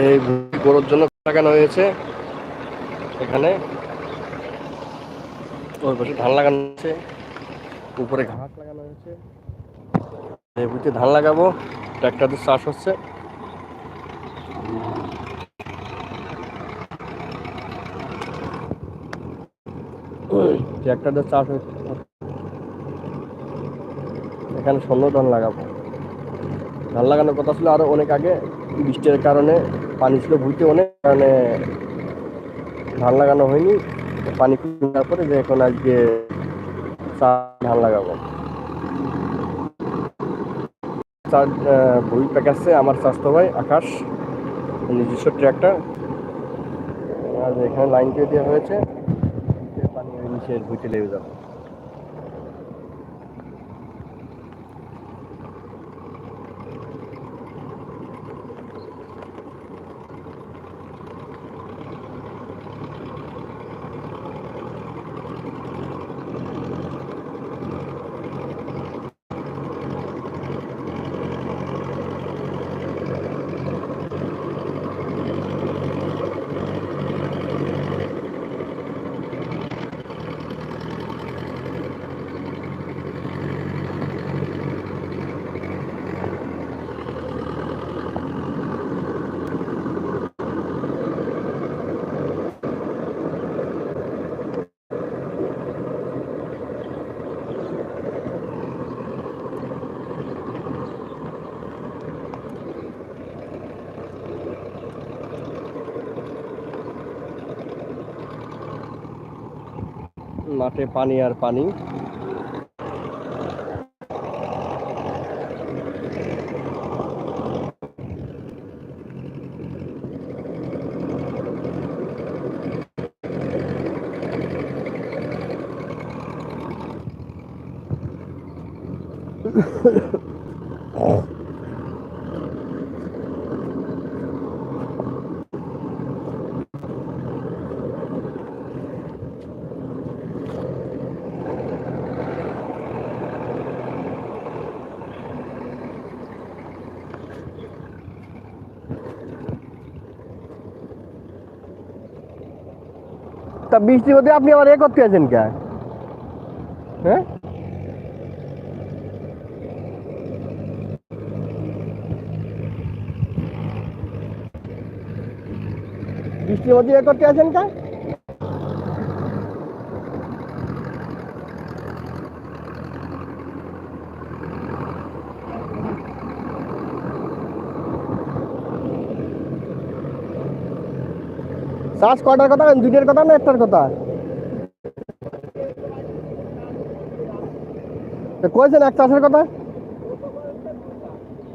এই গরুর জন্য লাগানো হয়েছে। এখানে ওই পাশে ধান লাগানো হয়েছে। উপরে ঘাস লাগানো হয়েছে। বুঝতে ধান লাগাবো ট্র্যাক্টর দিয়ে চাষ হচ্ছে। ট্র্যাক্টর দিয়ে চাষ হচ্ছে। এখানে স্বর্ণ ধান লাগাবো। ধান লাগানোর কথা ছিল আরও অনেক আগে। বৃষ্টির কারণে পানি ছিল ভুইতে অনেক মানে ধান লাগানো হয়নি। পানি দেওয়ার পরে যে এখন আজকে চা, ধান লাগাবো। চার প্যাকাচ্ছে আমার স্বাস্থ্য ভাই, আকাশ। নিজস্ব ট্র্যাক্টর। আর এখানে লাইন দিয়ে দেওয়া হয়েছে। পানি নিচে ভুইতে লেগে যাবে। মাঠে পানি আর পানি। তা বৃষ্টি মধ্যে আপনি আবার এ করতে আছেন কে? হ্যাঁ? বৃষ্টির মধ্যে এ করতে আছেন কে? চাষ কটার কথা? দুইটার কথা না একটার কথা? কয়েছেন এক চাষের কথা?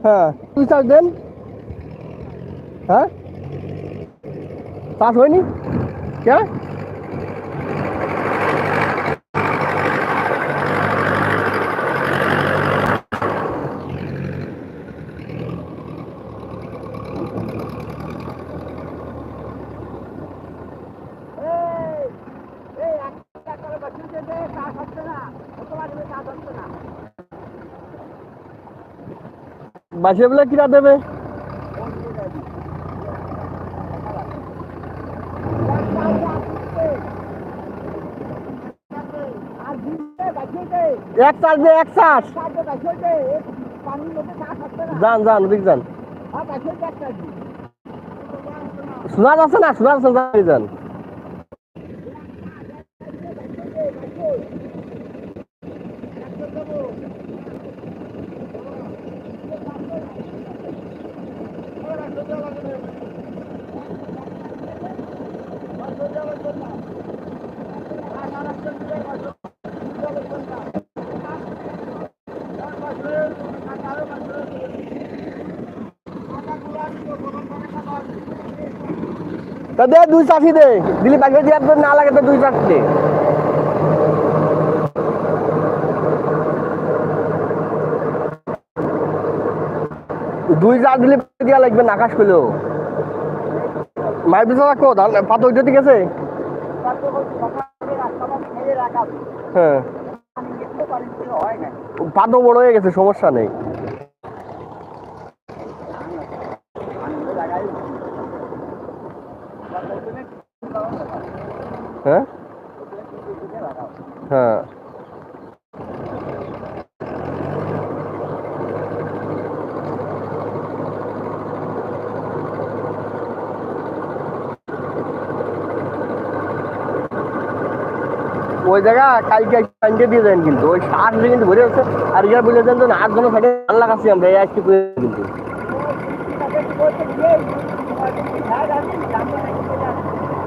হ্যাঁ তুই চাষ দেন। হ্যাঁ? চাষ হয়নি? কে? বাসে বলে কিরা দেবে? এক চাষ দে এক চাষ যান যান ওদিক যান। সুনাজ আছে না? সুনাজ আছে যান, দে, দুই চাষি দে। দিলি বাকি দিয়ে না লাগে তো দুই চাষি দে। দুই চাষ দিলে দিয়া লাগবে না, আকাশ করলেও মায়ের পিছনে রাখো পাতা ওইটা ঠিক আছে? হ্যাঁ। পাতও বড় হয়ে গেছে, সমস্যা নেই। কালকে দিয়ে দেন কিন্তু। ওই কিন্তু আর বলে দেন যে আট জনের সাইডে আমরা এই কিন্তু।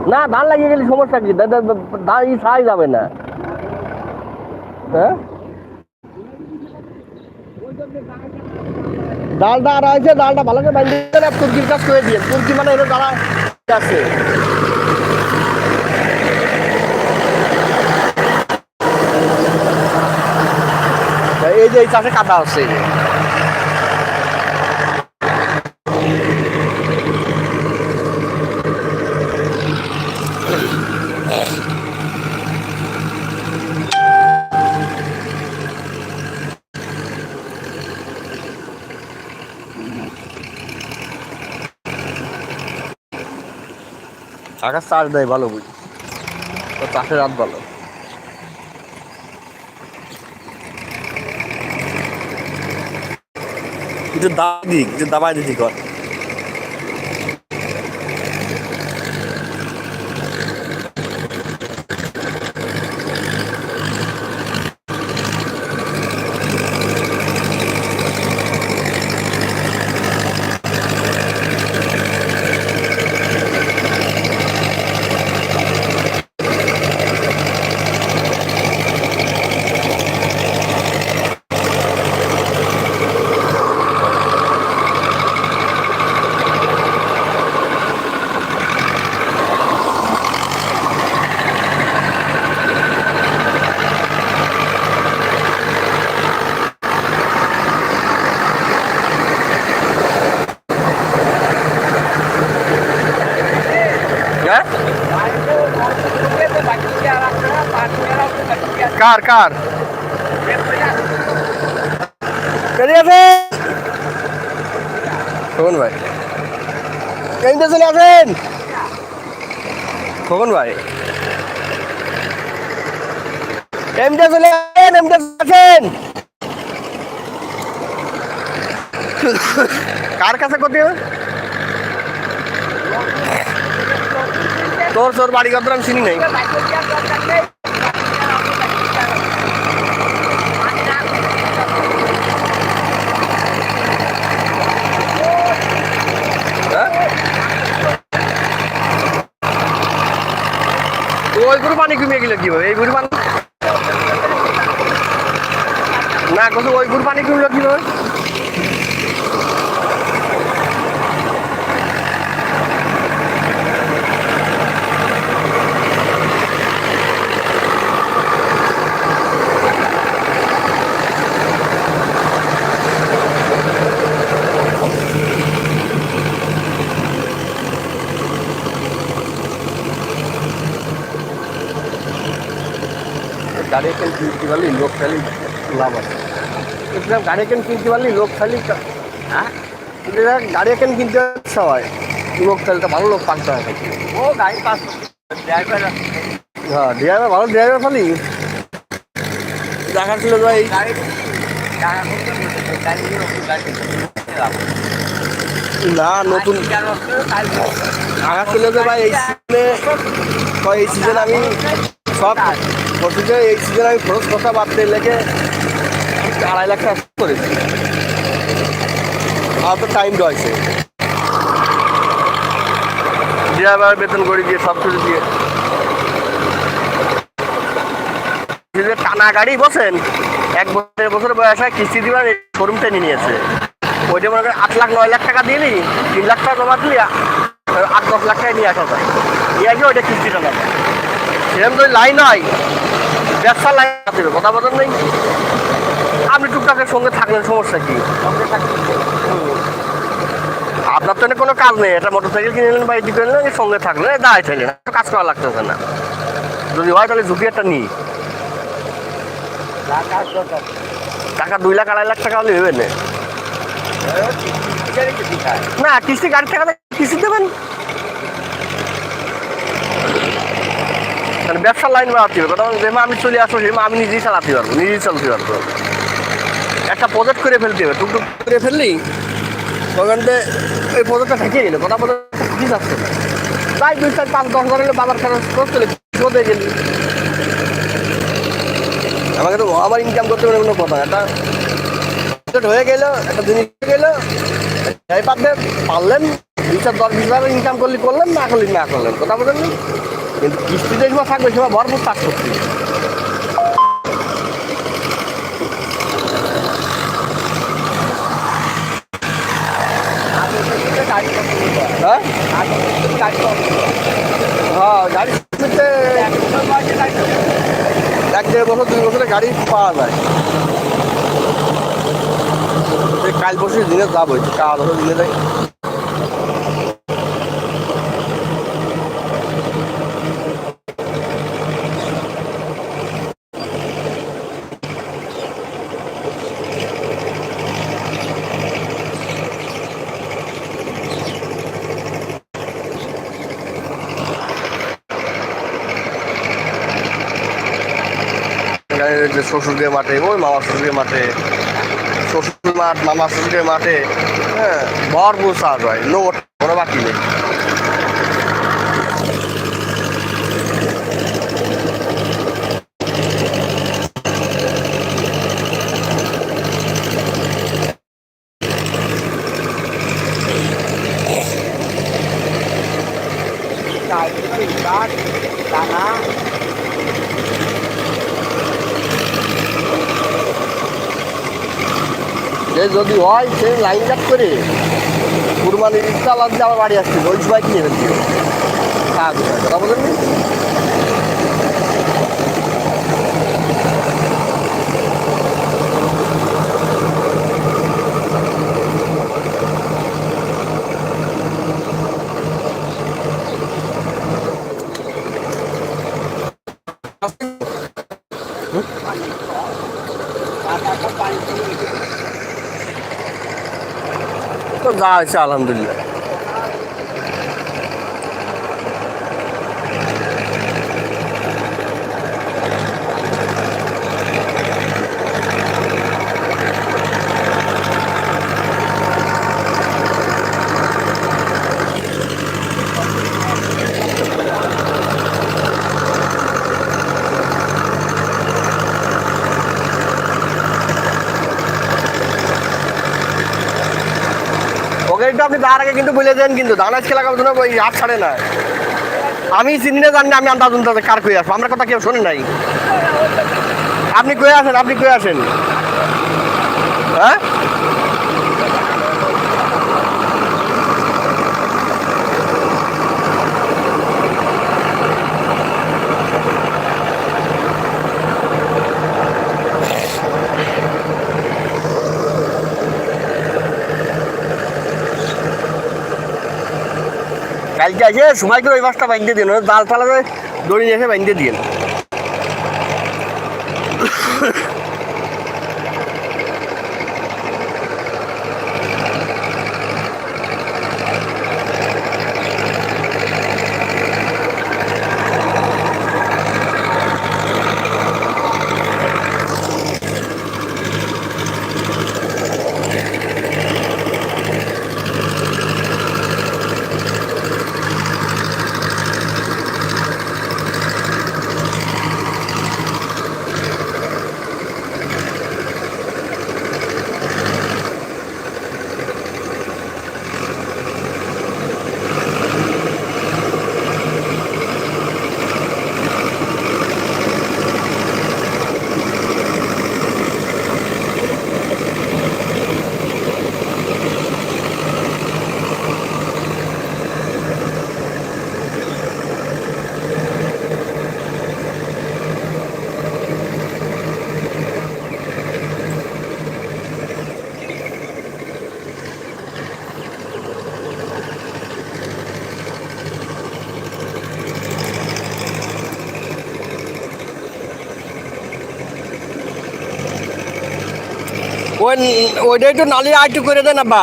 না ধান লাগিয়ে গেলে সমস্যা কি? দা- দা- দা- ধান ই যাবে না। হ্যাঁ? ডালটা আর আছে ডালটা ভালো করে আর তুর্কির কাজ করে দিয়ে। তুর্কি মানে এটা দাঁড়া আছে। যে এই চাষে কাদা হচ্ছে আকাশ দেয় ভালো বুঝি। তো চাষের রাত ভালো। কিছু দাবা দিক কিছু দাবাই দিতি কর হ্যাঁ কার খোকন ভাই। কেমতে চলে আছেন খোকন ভাই। এমতে চলে আছেন এমতে আছেন কার কাছে করতে তোর তোর বাড়ি কত আমি চিনি নাই হ্যাঁ? তো ওই গরু পানি কমিয়ে গেলে কি হবে? এই গরু পানি না কত ওই গরু পানি কমিল কি হবে গাড়ি এখন কিনতে পারলি লোক খালি লাভ আছে। গাড়ি কেন কিনতে পারলি? লোক খালি হ্যাঁ? গাড়ি কেন কিনতে সবাই? লোক খালি তো ভালো লোক পাঁচটা হয়। ও গাড়ি পাস ড্রাইভার হ্যাঁ ড্রাইভার ভালো ড্রাইভার খালি দেখা ছিল ভাই না নতুন আগা ছিল যে ভাই এই সিজনে এই সিজন আমি সব বলছি এই সিজন আমি খরচ কথা বাড়তে লেগে আড়াই লাখ টাকা করেছি। আমার তো টাইম রয়েছে। ড্রাইভার বেতন করে দিয়ে সব কিছু দিয়ে। টানা গাড়ি বসেন, এক বছর বছর বয়স হয় কিস্তি দিবার শোরুম টেনে নিয়েছে। ওইটা মনে করেন আট লাখ, নয় লাখ টাকা দিলি, তিন লাখ টাকা জমা দিলি, আট, দশ লাখ টাকা নিয়ে আসা যায়। নিয়ে গিয়ে ওইটা কিস্তিটা নেবে সেরকম তো লাইন হয়। ব্যবসার লাইন আছে কথা বলেন নেই? আপনি টুকটাকের সঙ্গে থাকলেন সমস্যা কি? আপনার তো কোনো কাজ নেই এটা মোটর সাইকেল কিনে নিলেন বা এদিকে নিলেন সঙ্গে থাকলেন দাঁড়ায় থাকলেন কাজ করা লাগতেছে না। যদি হয় তাহলে ঝুঁকি একটা নিই। টাকা দুই লাখ আড়াই লাখ টাকা হলে হবে না। কিস্তি গাড়ির টাকা কিস্তি দেবেন? মানে ব্যবসার লাইন বাড়াতে হবে কথা যেমন আমি চলে আসব সেমা আমি নিজেই চালাতে পারব, নিজেই চলতে পারব একটা প্রজেক্ট করে ফেলতে হবে, টুকটুক করে ফেললি ওখানতে ওই প্রজেক্টটা থেকে গেলে, কথা বলে কি যাচ্ছে তাই দুই চার পাঁচ দশ হাজার বাবার খরচ করতে কোথায় গেলি আমাকে তো আমার ইনকাম করতে পারে কোনো কথা। একটা budget হয়ে গেল, একটা জিনিস হয়ে গেল পারলেন দুই চার দশ বিশ হাজার ইনকাম করলে, করলেন, না করলে, না করলেন, কথা বলেন? কিন্তু কিস্তি যে সময় থাকবে সময় ভরপুর চাষ করতে হ্যাঁ? হ্যাঁ গাড়ি এক দেড় বছর, দুই গাড়ি পাওয়া যায়। কাল পরশু দিনে যাব, কাল বছর দিনে যাই এখানে যে শ্বশুরদের মাঠে, ওই মামা শ্বশুরের মাঠে, শ্বশুর মাঠ, মামা শ্বশুরের মাঠে হ্যাঁ ভরপুর চাষ হয় নো কোনো বাকি নেই দানা যে যদি হয়, সে লাইন কাট করে কুরবানির ইচ্ছা লাগছে আমার বাড়ি আসছিল ওই সবাই কিনে ফেলছিল কথা বলেন তো আলহামদুলিল্লাহ। একটু আপনি তার আগে কিন্তু বলে দেন কিন্তু ধান খেলা লাগাবো জন্য ওই হাত ছাড়ে না। আমি চিনি না, জানি আমি আন্দাজ আন্দাজ কার কই আসব, আমরা কথা কেউ শোনে নাই। আপনি কয়ে আসেন, আপনি কয়ে আসেন? হ্যাঁ? কালকে আছে সময় করে ওই মাছটা বাঁধতে দিন জাল ফালাতে দড়ি এসে বাইন্দে দিন ওই ওইটা একটু নালির একটু করে দেন আব্বা।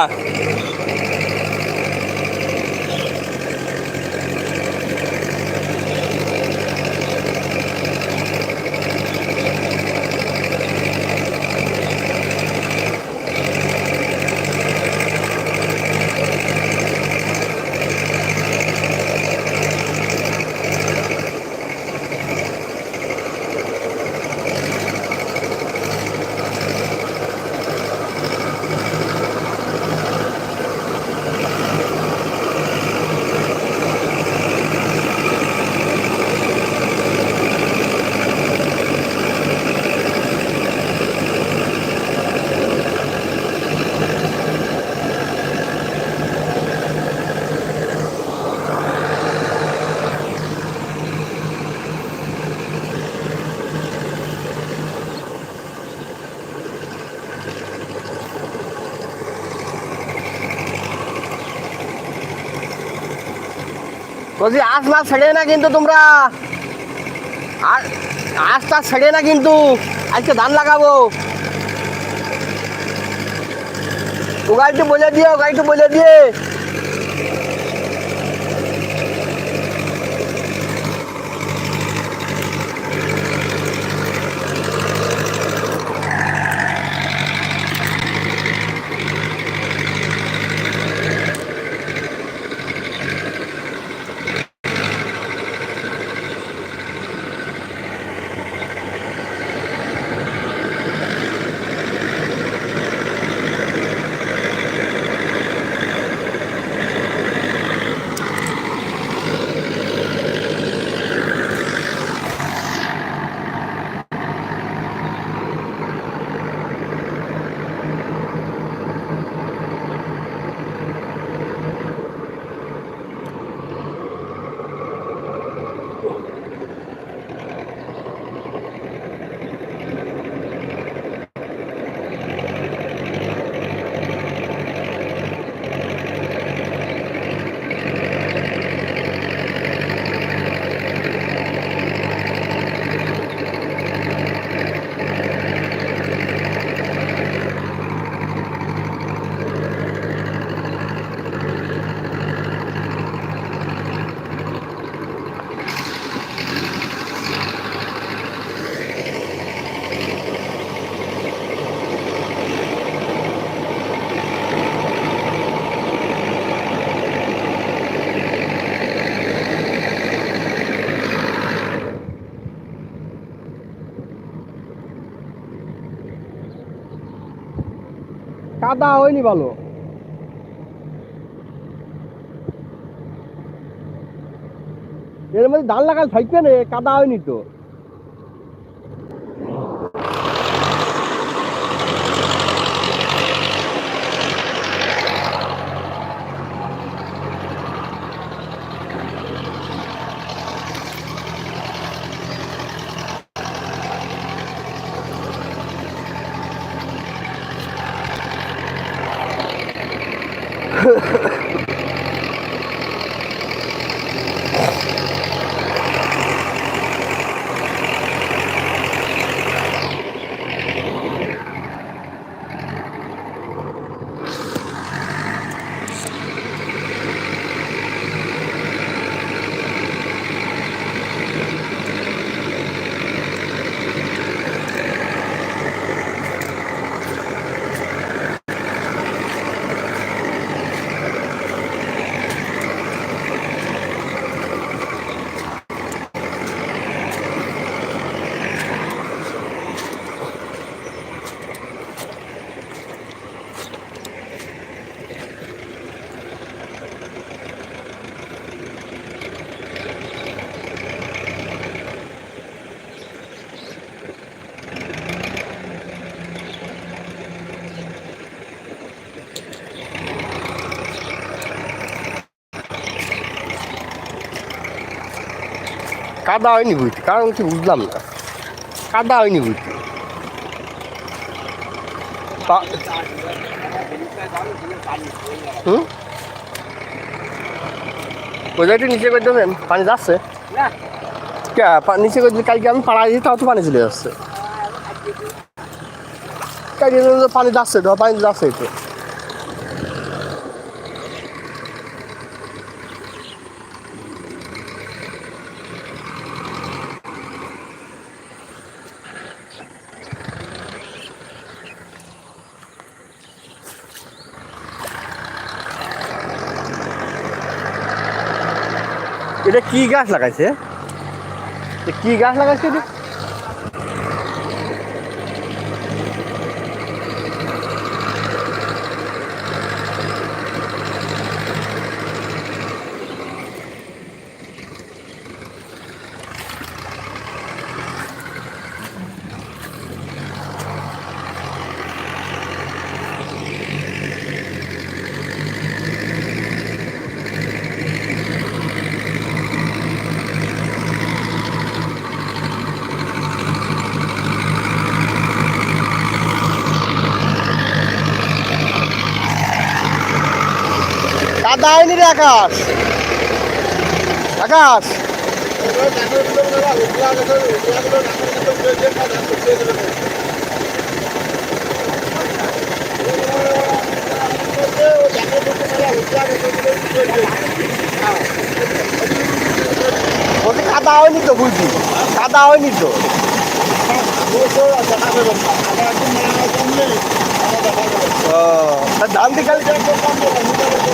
বলছি আজ মাছ ছেড়ে না কিন্তু তোমরা আর আজ তা ছেড়ে না কিন্তু আজকে ধান লাগাবো ও গাড়িটি বলে দিয়ে ও গাড়িটি বলে দিয়ে কাদা হয়নি ভালো। এর মধ্যে ধান লাগাল থাকবে না কাদা হয়নি তো। কাদা হয়নি বুঝতে কারণ কি বুঝলাম না। কাদা হয়নি বুঝতে। হুম? একটু নিচে করে দেবেন পানি যাচ্ছে? কে নিচে করে কালকে আমি পাড়া দিই তাও তো পানি চলে যাচ্ছে। কালকে পানি যাচ্ছে তো পানি যাচ্ছে তো। এটা কি গাছ লাগাইছে? কি গাছ লাগাইছে রে আকাশ। আকাশ। বলছি কাদা হয়নি তো বুঝি কাদা হয়নি তো? ধান দিয়ে খালি